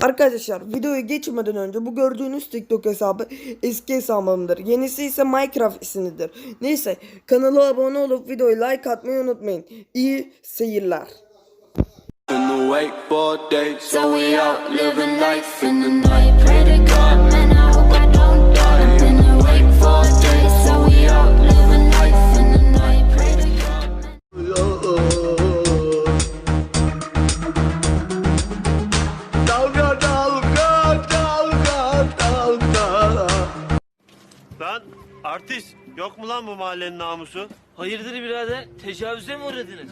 Arkadaşlar videoya geçmeden önce bu gördüğünüz TikTok hesabı eski hesabımdır. Yenisi ise Minecraft ismidir. Neyse kanala abone olup videoyu like atmayı unutmayın. İyi seyirler. Lan artist yok mu lan bu mahallenin namusu? Hayırdır birader? Tecavüze mi uğradınız?